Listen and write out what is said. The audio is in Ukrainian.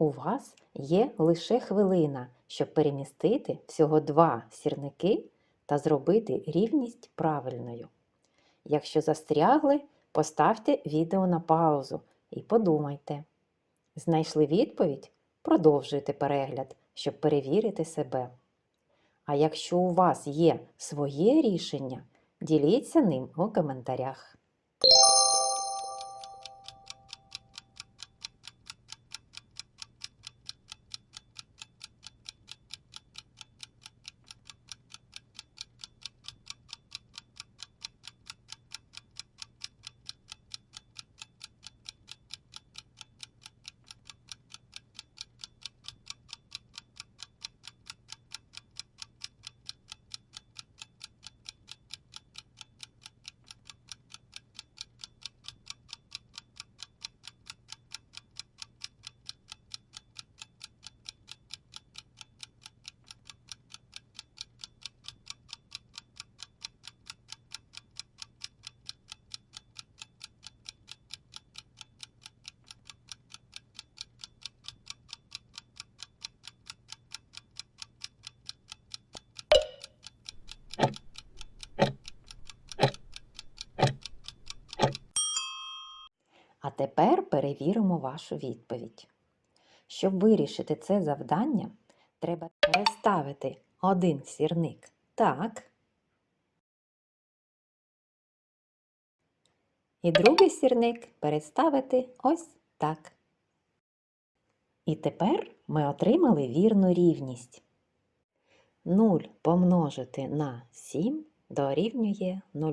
У вас є лише хвилина, щоб перемістити всього два сірники та зробити рівність правильною. Якщо застрягли, поставте відео на паузу і подумайте. Знайшли відповідь? Продовжуйте перегляд, щоб перевірити себе. А якщо у вас є своє рішення, діліться ним у коментарях. А тепер перевіримо вашу відповідь. Щоб вирішити це завдання, треба переставити один сірник так. І другий сірник переставити ось так. І тепер ми отримали вірну рівність. 0 помножити на 7 дорівнює 0.